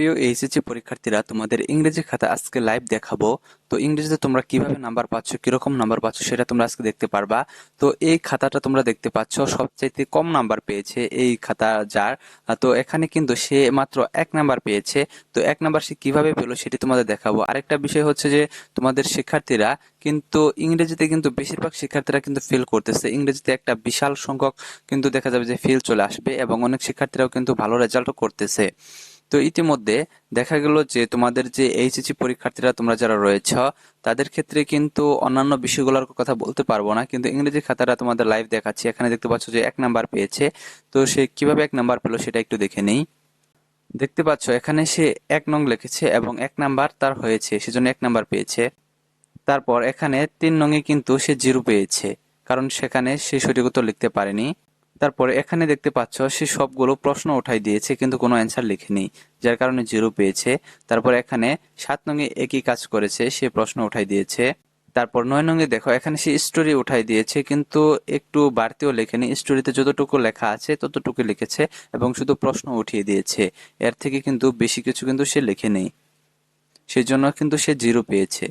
প্রিয় এইচএসসি পরীক্ষার্থীরা, তোমাদের ইংরেজি খাতা আজকে লাইভ দেখাবো। তো ইংরেজিতে তোমরা কীভাবে নাম্বার পাচ্ছ, কীরকম নাম্বার পাচ্ছ সেটা তোমরা আজকে দেখতে পারবা। তো এই খাতাটা তোমরা দেখতে পাচ্ছ, সবচাইতে কম নাম্বার পেয়েছে এই খাতা যার। তো এখানে কিন্তু সে মাত্র এক নাম্বার পেয়েছে। তো এক নাম্বার সে কীভাবে পেল সেটি তোমাদের দেখাবো। আরেকটা বিষয় হচ্ছে যে, তোমাদের শিক্ষার্থীরা কিন্তু ইংরেজিতে কিন্তু বেশিরভাগ শিক্ষার্থীরা কিন্তু ফেল করতেছে। ইংরেজিতে একটা বিশাল সংখ্যক কিন্তু দেখা যাবে যে ফেল চলে আসবে এবং অনেক শিক্ষার্থীরাও কিন্তু ভালো রেজাল্টও করতেছে। তো ইতিমধ্যে দেখা গেল যে তোমাদের যে এইচএসসি পরীক্ষার্থীরা তোমরা যারা রয়েছ, তাদের ক্ষেত্রে কিন্তু অন্যান্য বিষয়গুলোর কথা বলতে পারব না, কিন্তু ইংরেজি খাতাটা তোমাদের লাইভ দেখাচ্ছি। এখানে দেখতে পাচ্ছ যে এক নাম্বার পেয়েছে। তো সে কীভাবে এক নাম্বার পেল সেটা একটু দেখে নেই। দেখতে পাচ্ছ, এখানে সে এক নং লিখেছে এবং এক নাম্বার তার হয়েছে, সেজন্য এক নাম্বার পেয়েছে। তারপর এখানে তিন নঙে কিন্তু সে জিরো পেয়েছে, কারণ সেখানে সে সঠিক উত্তর লিখতে পারেনি। তারপরে এখানে দেখতে পাচ্ছ, সে সবগুলো প্রশ্ন উঠাই দিয়েছে, কিন্তু কোনো অ্যান্সার লিখেনি, যার কারণে জিরো পেয়েছে। তারপর এখানে সাত নঙে একই কাজ করেছে, সে প্রশ্ন উঠাই দিয়েছে। তারপর নয় নঙ্গে দেখো, এখানে সে স্টোরি উঠাই দিয়েছে, কিন্তু একটু বাড়তিও লেখেনি। স্টোরিতে যতটুকু লেখা আছে ততটুকু লিখেছে এবং শুধু প্রশ্ন উঠিয়ে দিয়েছে। এর থেকে কিন্তু বেশি কিছু কিন্তু সে লেখেনি। সেই জন্য কিন্তু সে জিরো পেয়েছে।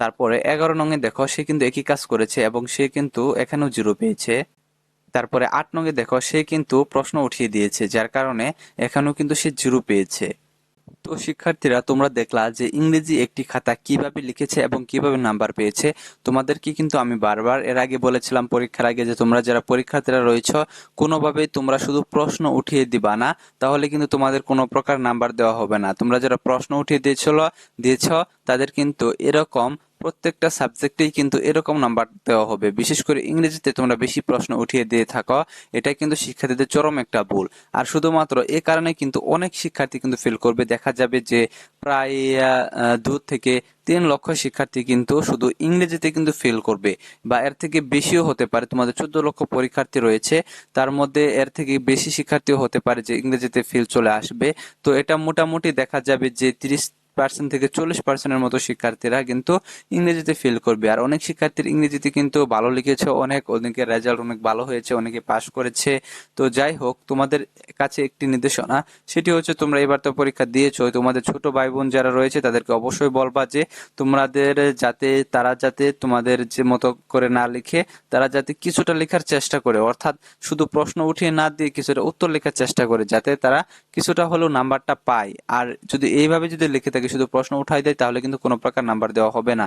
তারপরে এগারো নঙে দেখো, সে কিন্তু একই কাজ করেছে এবং সে কিন্তু এখানেও জিরো পেয়েছে। তারপরে আট নঙে দেখো, সে কিন্তু প্রশ্ন উঠিয়ে দিয়েছে, যার কারণে এখানেও কিন্তু সে জিরো পেয়েছে। তো শিক্ষার্থীরা, তোমরা দেখলা যে ইংরেজি একটি খাতা কীভাবে লিখেছে এবং কীভাবে নাম্বার পেয়েছে, তোমাদেরকে কিন্তু আমি বারবার এর আগে বলেছিলাম পরীক্ষার আগে যে তোমরা যারা পরীক্ষার্থীরা রয়েছ, কোনোভাবেই তোমরা শুধু প্রশ্ন উঠিয়ে দিবা না, তাহলে কিন্তু তোমাদের কোনো প্রকার নাম্বার দেওয়া হবে না। তোমরা যারা প্রশ্ন উঠিয়ে দিয়েছিল, দিয়েছ, তাদের কিন্তু এরকম প্রত্যেকটা সাবজেক্টেই কিন্তু এরকম নাম্বার দেওয়া হবে। বিশেষ করে ইংরেজিতে তোমরা বেশি প্রশ্ন উঠিয়ে দিয়ে থাকো এটা কিন্তু শিক্ষার্থীদের চরম একটা ভুল। আর শুধুমাত্র এ কারণে কিন্তু অনেক শিক্ষার্থী কিন্তু ফেল করবে। দেখা যাবে যে প্রায় দু থেকে তিন লক্ষ শিক্ষার্থী কিন্তু শুধু ইংরেজিতে কিন্তু ফেল করবে বা এর থেকে বেশিও হতে পারে। তোমাদের চোদ্দ লক্ষ পরীক্ষার্থী রয়েছে, তার মধ্যে এর থেকে বেশি শিক্ষার্থীও হতে পারে যে ইংরেজিতে ফেল চলে আসবে। তো এটা মোটামুটি দেখা যাবে যে তিরিশ পার্সেন্ট থেকে চল্লিশ পার্সেন্টের মতো শিক্ষার্থীরা কিন্তু ইংরেজিতে ফেল করবে। আর অনেক শিক্ষার্থীর ইংরেজিতে কিন্তু ভালো লিখেছে, অনেক অনেকের রেজাল্ট অনেক ভালো হয়েছে, অনেকে পাশ করেছে। তো যাই হোক, তোমাদের কাছে একটি নির্দেশনা, সেটি হচ্ছে তোমরা এবার তো পরীক্ষা দিয়েছ, তোমাদের ছোট ভাই বোন যারা রয়েছে, তাদেরকে অবশ্যই বলবা যে তোমাদের যাতে, তারা যাতে তোমাদের যে মতো করে না লিখে, তারা যাতে কিছুটা লেখার চেষ্টা করে। অর্থাৎ শুধু প্রশ্ন উঠিয়ে না দিয়ে কিছুটা উত্তর লেখার চেষ্টা করে, যাতে তারা কিছুটা হলেও নাম্বারটা পায়। আর যদি এইভাবে যদি লিখে থাকে শুধু প্রশ্ন উঠাই দেয়, তাহলে কিন্তু কোনো প্রকার নাম্বার দেওয়া হবে না।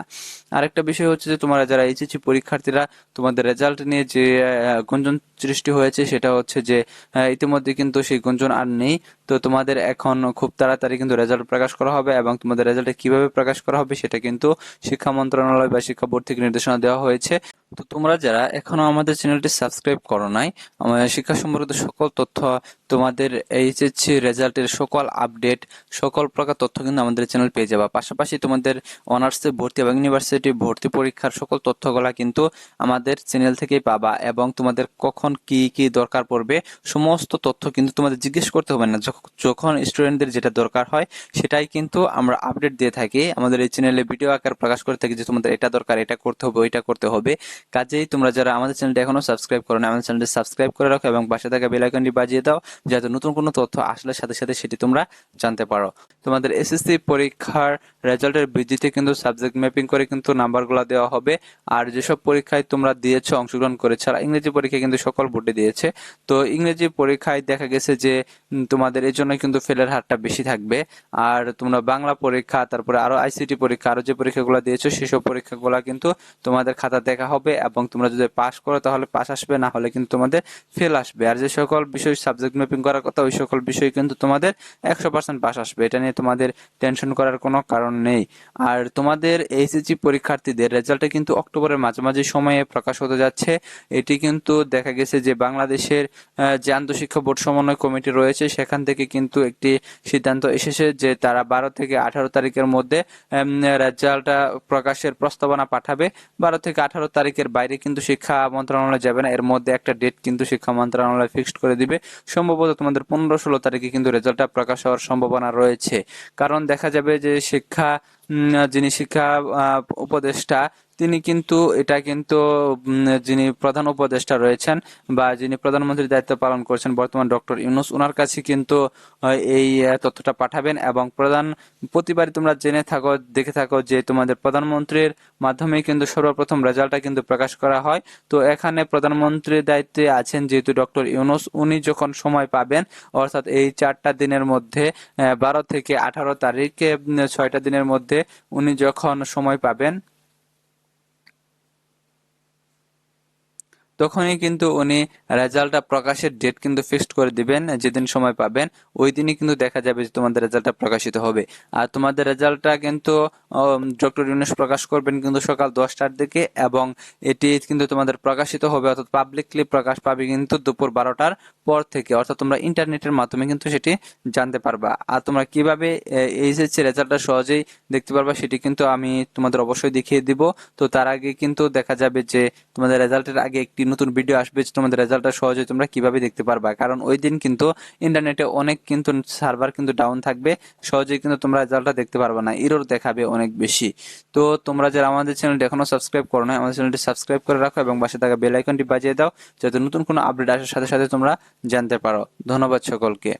আরেকটা বিষয় হচ্ছে যে, তোমরা যারা এইচএসসি পরীক্ষার্থীরা, তোমাদের রেজাল্ট নিয়ে যে গুঞ্জন সৃষ্টি হয়েছে, সেটা হচ্ছে যে ইতিমধ্যে কিন্তু সেই গুঞ্জন আর নেই। তো তোমাদের এখন খুব তাড়াতাড়ি কিন্তু রেজাল্ট প্রকাশ করা হবে এবং তোমাদের রেজাল্টে কীভাবে প্রকাশ করা হবে, সেটা কিন্তু শিক্ষা মন্ত্রণালয় বা শিক্ষা বোর্ড থেকে নির্দেশনা দেওয়া হয়েছে। তো তোমরা যারা এখনও আমাদের চ্যানেলটি সাবস্ক্রাইব করো নাই শিক্ষা সম্পর্কিত সকল তথ্য, তোমাদের এইচএসসি রেজাল্টের সকল আপডেট, সকল প্রকার তথ্য কিন্তু আমাদের চ্যানেল পেয়ে যাবা। পাশাপাশি তোমাদের অনার্সে ভর্তি এবং ইউনিভার্সিটি ভর্তি পরীক্ষার সকল তথ্যগুলা কিন্তু আমাদের চ্যানেল থেকেই পাবা এবং তোমাদের কখন কি কি দরকার পড়বে, সমস্ত তথ্য কিন্তু তোমাদের জিজ্ঞেস করতে হবে না। যখন স্টুডেন্টদের যেটা দরকার হয়, সেটাই কিন্তু আমরা আপডেট দিয়ে থাকি। আমাদের এই চ্যানেলে ভিডিও আকার প্রকাশ করে থাকি যে তোমাদের এটা দরকার, এটা করতে হবে, ওইটা করতে হবে। কাজেই তোমরা যারা আমাদের চ্যানেলটি এখনও সাবস্ক্রাইব করো না আমাদের চ্যানেলটি সাবস্ক্রাইব করে রাখো এবং পাশে থাকা বেল বাজিয়ে দাও, যাতে নতুন কোনো তথ্য আসলে সাথে সাথে সেটি তোমরা জানতে পারো। তোমাদের এসএসসি পরীক্ষার রেজাল্টের বৃদ্ধিতে কিন্তু সাবজেক্ট ম্যাপিং করে কিন্তু নাম্বারগুলো দেওয়া হবে। আর যেসব পরীক্ষায় তোমরা দিয়েছ, অংশগ্রহণ করেছে আর ইংরেজি পরীক্ষায় কিন্তু সকল বোর্ডে দিয়েছে। তো ইংরেজি পরীক্ষায় দেখা গেছে যে তোমাদের এই জন্য কিন্তু ফেলের হারটা বেশি থাকবে। আর তোমরা বাংলা পরীক্ষা, তারপরে আরও আইসিটি পরীক্ষা, আরও যে পরীক্ষাগুলো দিয়েছ, সেসব পরীক্ষাগুলো কিন্তু তোমাদের খাতা দেখা হবে এবং তোমরা যদি পাস করো, তাহলে পাস আসবে, না হলে কিন্তু তোমাদের ফেল আসবে। আর যে সকল বিষয় সাবজেক্ট ম্যাপিং করার কথা, ওই সকল বিষয় কিন্তু তোমাদের একশো পার্সেন্ট পাস আসবে। এটা নিয়ে তোমাদের টেনশন করার কোনো কারণ নেই। আর তোমাদের এইচএসসি পরীক্ষার্থীদের রেজাল্টে কিন্তু অক্টোবরের মাঝামাঝি সময়ে প্রকাশ হতে যাচ্ছে। এটি কিন্তু দেখা গেছে যে বাংলাদেশের যে আন্তঃশিক্ষা বোর্ড সমন্বয় কমিটি রয়েছে, সেখান থেকে কিন্তু একটি সিদ্ধান্ত এসেছে যে তারা বারো থেকে আঠারো তারিখের মধ্যে রেজাল্ট প্রকাশের প্রস্তাবনা পাঠাবে। বারো থেকে আঠারো তারিখের বাইরে কিন্তু শিক্ষা মন্ত্রণালয় যাবে না। এর মধ্যে একটা ডেট কিন্তু শিক্ষা মন্ত্রণালয় ফিক্সড করে দিবে। সম্ভবত তোমাদের পনেরো ষোলো তারিখে কিন্তু রেজাল্টটা প্রকাশ হওয়ার সম্ভাবনা রয়েছে। কারণ দেখা যাবে যে শিক্ষা যিনি শিক্ষা উপদেষ্টা তিনি কিন্তু, এটা কিন্তু যিনি প্রধান উপদেষ্টা রয়েছেন বা যিনি প্রধানমন্ত্রীর দায়িত্ব পালন করছেন বর্তমান ডক্টর ইউনুস ওনার কাছে কিন্তু এই তথ্যটা পাঠাবেন এবং প্রধান প্রতিবারই তোমরা জেনে থাকো, দেখে থাকো যে তোমাদের প্রধানমন্ত্রীর মাধ্যমে কিন্তু সর্বপ্রথম রেজাল্টটা কিন্তু প্রকাশ করা হয়। তো এখানে প্রধানমন্ত্রীর দায়িত্বে আছেন যেহেতু ডক্টর ইউনুস, উনি যখন সময় পাবেন, অর্থাৎ এই চারটা দিনের মধ্যে বারো থেকে আঠারো তারিখে ছয়টা দিনের মধ্যে, উনি যখন সময় পাবেন তখনই কিন্তু উনি রেজাল্টটা প্রকাশের ডেট কিন্তু ফিক্সড করে দিবেন, যেদিন সময় পাবেন, ওই দিনই কিন্তু দেখা যাবে যে তোমাদের রেজাল্টটা প্রকাশিত হবে। আর তোমাদের রেজাল্টটা কিন্তু ডক্টর ইউনুস প্রকাশ করবেন কিন্তু সকাল দশটার দিকে এবং এটি কিন্তু তোমাদের প্রকাশিত হবে, অর্থাৎ পাবলিকলি প্রকাশ পাবে কিন্তু দুপুর বারোটার পর থেকে, অর্থাৎ তোমরা ইন্টারনেটের মাধ্যমে কিন্তু সেটি জানতে পারবা। আর তোমরা কীভাবে এইচএসসি রেজাল্টটা সহজেই দেখতে পারবা সেটি কিন্তু আমি তোমাদের অবশ্যই দেখিয়ে দিব। তো তার আগে কিন্তু দেখা যাবে যে তোমাদের রেজাল্টের আগে একটি নতুন ভিডিও আসবে, তোমাদের রেজাল্টটা সহজে তোমরা কীভাবে দেখতে পারবা? কারণ ওই দিন কিন্তু ইন্টারনেটে অনেক কিন্তু সার্ভার কিন্তু ডাউন থাকবে সহজে কিন্তু তোমরা রেজাল্টটা দেখতে পারবা না। এরর দেখাবে অনেক বেশি। তো তোমরা যারা আমাদের চ্যানেলটি এখনও সাবস্ক্রাইব করো না আমাদের চ্যানেলটি সাবস্ক্রাইব করে রাখো এবং পাশে থাকা বেল আইকনটি বাজিয়ে দাও, যাতে নতুন কোনো আপডেট আসার সাথে সাথে তোমরা জানতে পারো। ধন্যবাদ সকলকে।